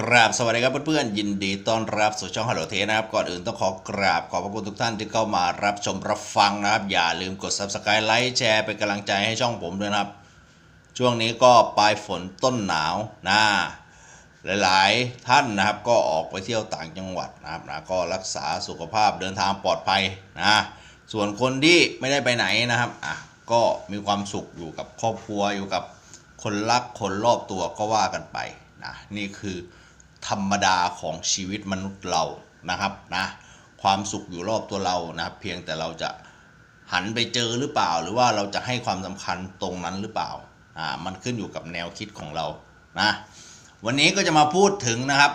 กราบสวัสดีครับเพื่อนๆยินดีต้อนรับสู่ช่องฮัลโหลเทนะครับ ก่อนอื่นต้องขอกราบขอบพระคุณทุกท่านที่เข้ามารับชมรับฟังนะครับ อย่าลืมกด subscribe ไลค์แชร์เป็นกำลังใจให้ช่องผมด้วยนะครับ ช่วงนี้ก็ปลายฝนต้นหนาวนะหลายๆ ท่านนะครับก็ออกไปเที่ยวต่างจังหวัดนะครับนะก็รักษาสุขภาพเดินทางปลอดภัยนะส่วนคนที่ไม่ได้ไปไหนนะครับอะก็มีความสุขอยู่กับครอบครัวอยู่กับคนรักคนรอบตัวก็ว่ากันไปนะนี่คือ ธรรมดาของชีวิตมนุษย์เรานะครับนะความสุขอยู่รอบตัวเรานะครับเพียงแต่เราจะหันไปเจอหรือเปล่า หรือว่าเราจะให้ความสำคัญตรงนั้นหรือเปล่าอ่ามันขึ้นอยู่กับแนวคิดของเรานะวันนี้ก็จะมาพูดถึงนะครับ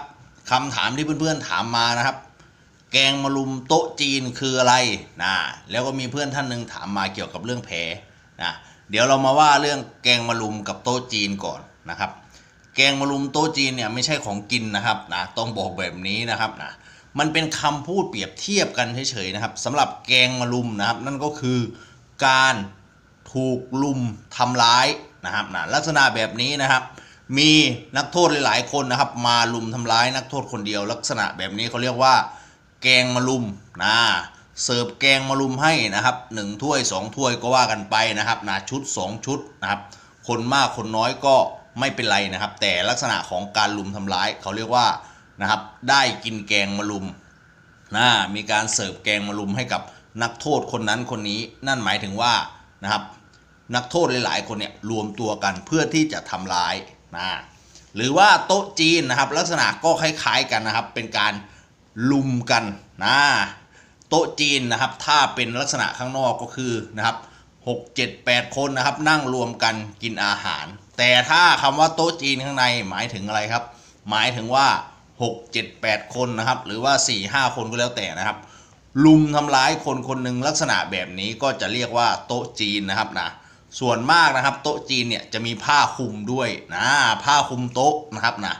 คำถามที่เพื่อนๆถามมานะครับ แกงมะลุมโต๊ะจีนคืออะไรนะแล้วก็มีเพื่อนท่านหนึ่งถามมาเกี่ยวกับเรื่องแผลนะเดี๋ยวเรามาว่าเรื่องแกงมะลุมกับโต๊ะจีนก่อนนะครับ แกงมะลุมโต๊ะจีนเนี่ยไม่ใช่ของกินนะครับนะต้องบอกแบบนี้นะครับนะมันเป็นคำพูดเปรียบเทียบกันเฉยๆนะครับสำหรับแกงมะลุมนะครับ นั่นก็คือการถูกลุมทำร้ายนะครับนะลักษณะแบบนี้นะครับ มีนักโทษหลายๆคนนะครับ มาลุมทำร้ายนักโทษคนเดียว ลักษณะแบบนี้เขาเรียกว่า แกงมะลุมนะเสิร์ฟแกงมะลุมให้นะครับหนึ่งถ้วยสองถ้วยก็ว่ากันไปนะครับนะชุดสองชุดนะครับคนมากคนน้อยก็ ไม่เป็นไรนะครับ แต่ลักษณะของการลุมทำร้ายเขาเรียกว่านะครับได้กินแกงมะลุมนะมีการเสิร์ฟแกงมะลุมให้กับนักโทษคนนั้นคนนี้ นั่นหมายถึงว่านะครับนักโทษหลายๆคนเนี่ยรวมตัวกันเพื่อที่จะทำร้ายนะหรือว่าโต๊ะจีนนะครับ ลักษณะก็คล้ายๆกันนะครับ เป็นการลุมกันนะโต๊ะจีนนะครับ ถ้าเป็นลักษณะข้างนอกก็คือนะครับ6 7 8 คนนะครับ นั่งรวมกันกินอาหาร แต่ถ้าคำว่าโต๊ะจีนข้างในหมายถึงอะไรครับ หมายถึงว่า 6 7 8 คนนะครับ หรือว่า 4 5 คนก็แล้วแต่นะครับ ลุมทำร้ายคนคนหนึ่งลักษณะแบบนี้ก็จะเรียกว่าโต๊ะจีนนะครับนะส่วนมากนะครับ โต๊ะจีนเนี่ยจะมีผ้าคลุมด้วยนะผ้าคลุมโต๊ะนะครับนะ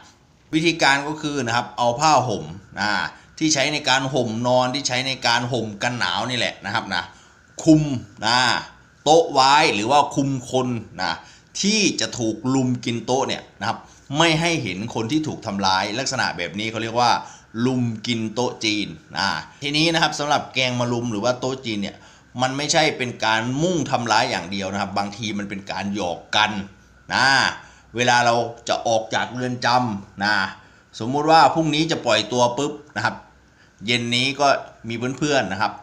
วิธีการก็คือนะครับเอาผ้าห่มนะที่ใช้ในการห่มนอนที่ใช้ในการห่มกันหนาวนี่แหละนะครับนะคลุมนะโต๊ะไว้หรือว่าคลุมคนนะ ที่จะถูกลุมกินโต๊ะเนี่ยนะครับไม่ให้เห็นคนที่ถูกทำร้ายลักษณะแบบนี้เขาเรียกว่า ลุมกินโต๊ะจีนนะทีนี้นะครับสำหรับแกงมาลุมหรือว่าโต๊ะจีนเนี่ยมันไม่ใช่เป็นการมุ่งทำร้ายอย่างเดียวนะครับ บางทีมันเป็นการหยอกกันนะเวลาเราจะออกจากเรือนจำนะสมมุติว่าพรุ่งนี้จะปล่อยตัวปุ๊บนะครับ เย็นนี้ก็มีเพื่อนๆนะครับ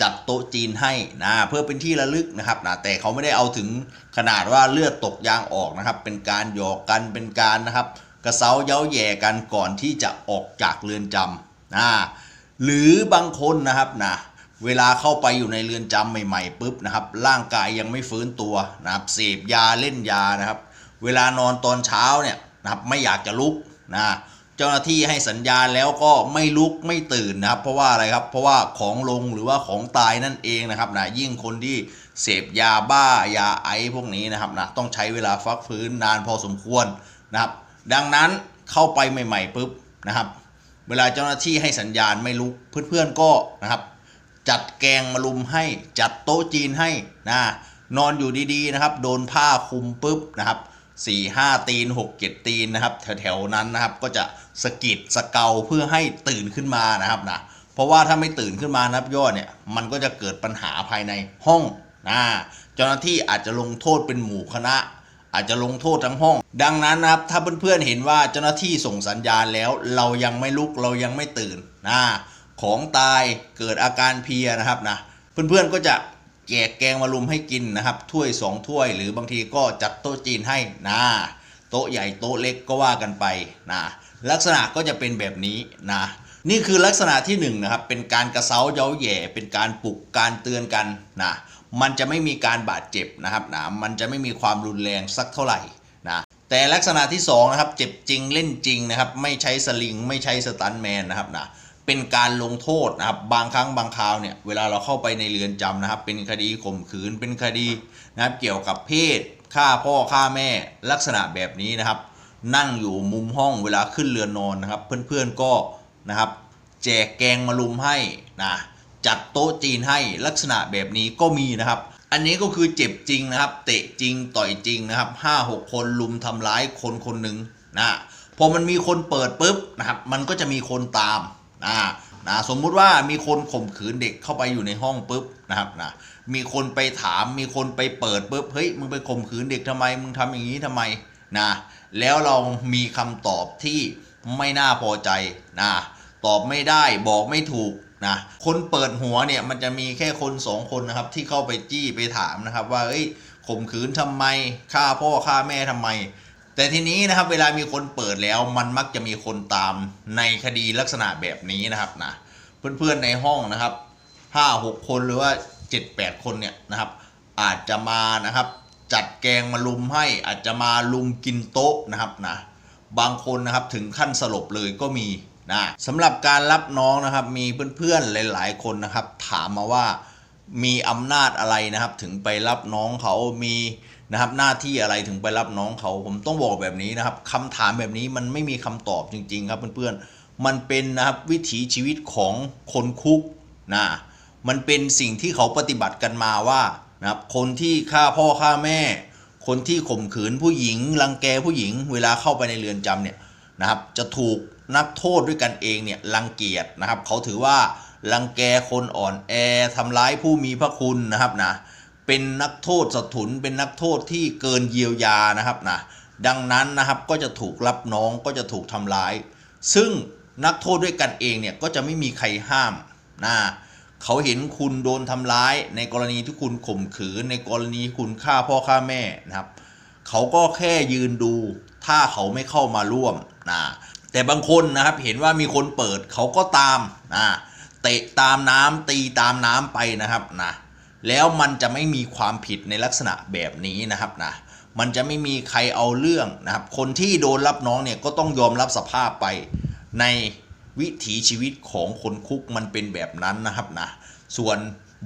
จัดโต๊ะจีนให้นะเพื่อเป็นที่ระลึกนะครับนะแต่เขาไม่ได้เอาถึงขนาดว่าเลือดตกยางออกนะครับ เป็นการหยอกกันเป็นการนะครับ กระเซาเย้าแย่กันก่อนที่จะออกจากเรือนจำนะหรือบางคนนะครับนะเวลาเข้าไปอยู่ในเรือนจำใหม่ๆปุ๊บนะครับ ร่างกายยังไม่ฟื้นตัวนะครับเสพยาเล่นยานะครับ เวลานอนตอนเช้าเนี่ยนะครับไม่อยากจะลุกนะ เจ้าหน้าที่ให้สัญญาณแล้วก็ไม่ลุกไม่ตื่นนะครับ เพราะว่าอะไรครับเพราะว่าของลงหรือว่าของตายนั่นเองนะครับนะยิ่งคนที่เสพยาบ้ายาไอซ์พวกนี้นะครับนะต้องใช้เวลาฟักฟื้นนานพอสมควรนะครับ ดังนั้นเข้าไปใหม่ๆปุ๊บนะครับ เวลาเจ้าหน้าที่ให้สัญญาณไม่ลุกเพื่อนๆก็นะครับ จัดแกงมาลุมให้จัดโต๊ะจีนให้นะนอนอยู่ดีๆนะครับ โดนผ้าคลุมปุ๊บนะครับ สี่ห้าตีนหกเจ็ดตีนนะครับ แถวๆนั้นนะครับ ก็จะสกิดสเกาเพื่อให้ตื่นขึ้นมานะครับนะเพราะว่าถ้าไม่ตื่นขึ้นมานับยอดเนี่ยมันก็จะเกิดปัญหาภายในห้องนะเจ้าหน้าที่อาจจะลงโทษเป็นหมู่คณะ อาจจะลงโทษทั้งห้อง ดังนั้นนะครับถ้าเพื่อนๆเห็นว่าเจ้าหน้าที่ส่งสัญญาณแล้ว เรายังไม่ลุกเรายังไม่ตื่นนะของตายเกิดอาการเพียนะครับนะเพื่อนๆก็จะ แจกแกงมารุมให้กินนะครับถ้วยสองถ้วย หรือบางทีก็จัดโต๊ะจีนให้นะโต๊ะใหญ่โต๊ะเล็กก็ว่ากันไปนะลักษณะก็จะเป็นแบบนี้นะนี่คือลักษณะที่หนึ่งนะครับเป็นการกระเซ้าเย้าแย่เป็นการปลุกการเตือนกันนะมันจะไม่มีการบาดเจ็บนะครับนะมันจะไม่มีความรุนแรงสักเท่าไหร่นะแต่ลักษณะที่สองนะครับเจ็บจริงเล่นจริงนะครับไม่ใช้สลิง ไม่ใช้สตันแมนนะครับนะ เป็นการลงโทษนะครับบางครั้งบางคราวเนี่ยเวลาเราเข้าไปในเรือนจำนะครับ เป็นคดีข่มขืนเป็นคดีนะครับเกี่ยวกับเพศฆ่าพ่อฆ่าแม่ลักษณะแบบนี้นะครับ นั่งอยู่มุมห้องเวลาขึ้นเรือนนอนนะครับ เพื่อนๆก็นะครับ แจกแกงมาลุมให้นะจัดโต๊ะจีนให้ลักษณะแบบนี้ก็มีนะครับ อันนี้ก็คือเจ็บจริงนะครับ เตะจริงต่อยจริงนะครับห้าหกคนลุมทำร้ายคนคนหนึ่งนะพอมันมีคนเปิดปุ๊บนะครับ มันก็จะมีคนตาม นะนะสมมุติว่ามีคนข่มขืนเด็กเข้าไปอยู่ในห้องปุ๊บนะครับนะมีคนไปถามมีคนไปเปิดปุ๊บเฮ้ยมึงไปข่มขืนเด็กทำไมมึงทำอย่างนี้ทำไมนะแล้วเรามีคำตอบที่ไม่น่าพอใจนะตอบไม่ได้บอกไม่ถูกนะคนเปิดหัวเนี่ยมันจะมีแค่คนสองคนนะครับที่เข้าไปจี้ไปถามนะครับว่าเอ้ยข่มขืนทำไมฆ่าพ่อฆ่าแม่ทำไม แต่ทีนี้นะครับเวลามีคนเปิดแล้วมันมักจะมีคนตามในคดีลักษณะแบบนี้นะครับนะเพื่อนๆในห้องนะครับห้าหกคนหรือว่าเจ็ดแปดคนเนี่ยนะครับ อาจจะมานะครับจัดแกงมาลุมให้อาจจะมาลุมกินโต๊ะนะครับนะบางคนนะครับถึงขั้นสลบเลยก็มีนะสำหรับการรับน้องนะครับมีเพื่อนๆหลาย ๆ คนนะครับ ถามมาว่ามีอำนาจอะไรนะครับ ถึงไปรับน้องเขามี นะครับหน้าที่อะไรถึงไปรับน้องเขาผมต้องบอกแบบนี้นะครับคำถามแบบนี้มันไม่มีคำตอบจริง ๆ ครับเพื่อนๆมันเป็นนะครับวิถีชีวิตของคนคุกนะมันเป็นสิ่งที่เขาปฏิบัติกันมาว่านะครับคนที่ฆ่าพ่อฆ่าแม่ คนที่ข่มขืนผู้หญิงรังแกผู้หญิง เวลาเข้าไปในเรือนจำเนี่ยนะครับจะถูกนักโทษด้วยกันเองเนี่ยรังเกียจนะครับ เขาถือว่ารังแกคนอ่อนแอทำร้ายผู้มีพระคุณนะครับนะ เป็นนักโทษสถุนเป็นนักโทษที่เกินเยียวยานะครับนะดังนั้นนะครับก็จะถูกรับน้องก็จะถูกทำร้าย ซึ่งนักโทษด้วยกันเองเนี่ยก็จะไม่มีใครห้ามนะเขาเห็นคุณโดนทำร้าย ในกรณีที่คุณข่มขืน ในกรณีคุณฆ่าพ่อฆ่าแม่นะครับ เขาก็แค่ยืนดู ถ้าเขาไม่เข้ามาร่วมนะแต่บางคนนะครับเห็นว่ามีคนเปิดเขาก็ตามนะเตะตามน้ำตีตามน้ำไปนะครับนะ แล้วมันจะไม่มีความผิดในลักษณะแบบนี้นะครับนะมันจะไม่มีใครเอาเรื่องนะครับ คนที่โดนรับน้องเนี่ยก็ต้องยอมรับสภาพไปในวิถีชีวิตของคนคุกมันเป็นแบบนั้นนะครับนะส่วน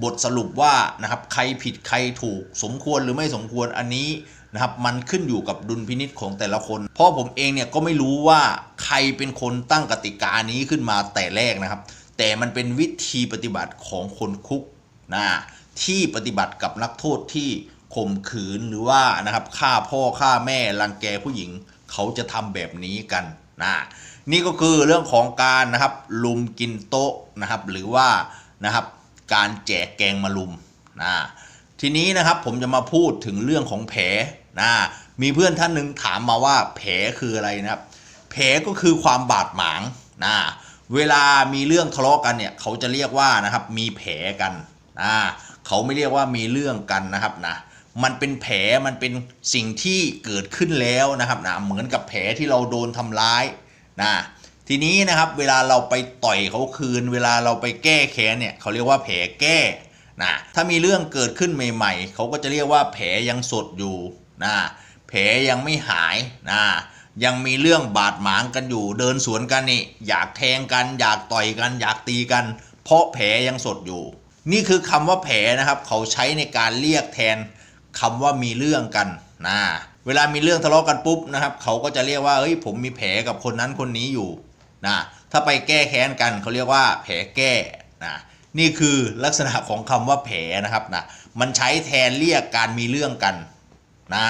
บทสรุปว่านะครับใครผิดใครถูกสมควรหรือไม่สมควรอันนี้นะครับมันขึ้นอยู่กับดุลพินิษของแต่ละคน เพราะผมเองเนี่ยก็ไม่รู้ว่าใครเป็นคนตั้งกติกานี้ขึ้นมาแต่แรกนะครับ แต่มันเป็นวิธีปฏิบัติของคนคุกนะ ที่ปฏิบัติกับนักโทษที่ข่มขืนหรือว่านะครับฆ่าพ่อฆ่าแม่รังแกผู้หญิง เขาจะทำแบบนี้กันนะนี่ก็คือเรื่องของการนะครับลุมกินโต๊ะนะครับหรือว่านะครับการแจกแกงมาลุมนะทีนี้นะครับผมจะมาพูดถึงเรื่องของแผลนะมีเพื่อนท่านหนึ่งถามมาว่าแผลคืออะไรนะครับแผลก็คือความบาดหมางนะเวลามีเรื่องทะเลาะกันเนี่ยเขาจะเรียกว่านะครับมีแผลกัน นะเขาไม่เรียกว่ามีเรื่องกันนะครับนะมันเป็นแผลมันเป็นสิ่งที่เกิดขึ้นแล้วนะครับนะเหมือนกับแผลที่เราโดนทำร้ายนะทีนี้นะครับเวลาเราไปต่อยเขาคืน เวลาเราไปแก้แค้นเนี่ยเขาเรียกว่าแผลแก้นะถ้ามีเรื่องเกิดขึ้นใหม่ ๆ เขาก็จะเรียกว่าแผลยังสดอยู่นะแผลยังไม่หายนะยังมีเรื่องบาดหมางกันอยู่ เดินสวนกันนี่อยากแทงกัน อยากต่อยกัน อยากตีกัน เพราะแผลยังสดอยู่ นี่คือคำว่าแผลนะครับ เขาใช้ในการเรียกแทนคำว่ามีเรื่องกันนะเวลามีเรื่องทะเลาะกันปุ๊บนะครับ เขาก็จะเรียกว่าเฮ้ยผมมีแผลกับคนนั้นคนนี้อยู่นะถ้าไปแก้แค้นกันเขาเรียกว่าแผลแก้นะนี่คือลักษณะของคำว่าแผลนะครับนะมันใช้แทนเรียกการมีเรื่องกันนะ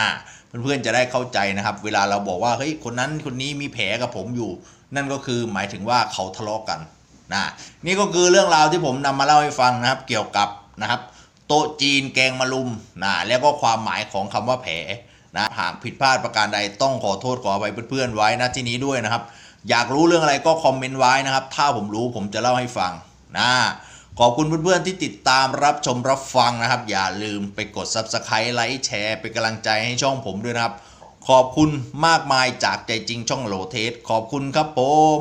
เพื่อนๆจะได้เข้าใจนะครับ เวลาเราบอกว่าเฮ้ยคนนั้นคนนี้มีแผลกับผมอยู่ นั่นก็คือหมายถึงว่าเขาทะเลาะกัน นะนี่ก็คือเรื่องราวที่ผมนำมาเล่าให้ฟังนะครับเกี่ยวกับนะครับโต๊ะจีนแกงมะลุมนะแล้วก็ความหมายของคำว่าแผลนะหากผิดพลาดประการใดต้องขอโทษขอไปเพื่อนๆไว้นะที่นี้ด้วยนะครับ อยากรู้เรื่องอะไรก็คอมเมนต์ไว้นะครับ ถ้าผมรู้ผมจะเล่าให้ฟังนะขอบคุณเพื่อนๆที่ติดตามรับชมรับฟังนะครับ อย่าลืมไปกด Subscribe ไลค์แชร์เป็นกำลังใจให้ช่องผมด้วยนะครับ ขอบคุณมากมายจากใจจริงช่องโลเทสขอบคุณครับผม